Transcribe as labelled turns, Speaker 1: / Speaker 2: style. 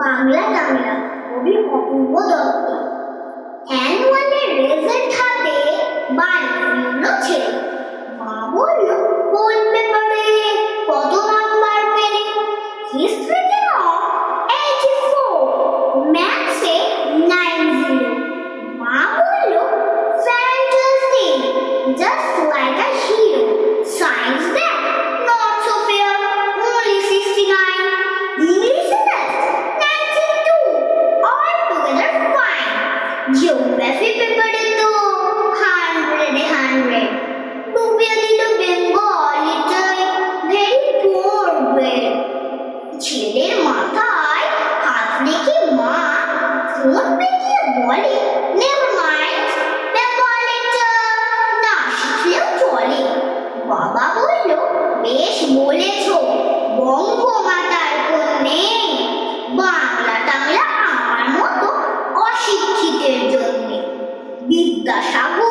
Speaker 1: বাংলা টাংলা কবি অপূর্ব দত্ত। অ্যানুয়ালের রেজাল্ট হাতে বাড়ি ফিরল ছেলে। মা বলল কোন পেপারে কত নাম্বার পেলে হিস্ট্রিতে geography paper তো 100 এ 100 ডুবিয়ে দিল বেঙ্গলিটাই ভেরি পোর ওয়ে ছেলের মাথায় হাত রেখে মা ফোন পেঁচিয়ে বলে বিদ্যাসাগর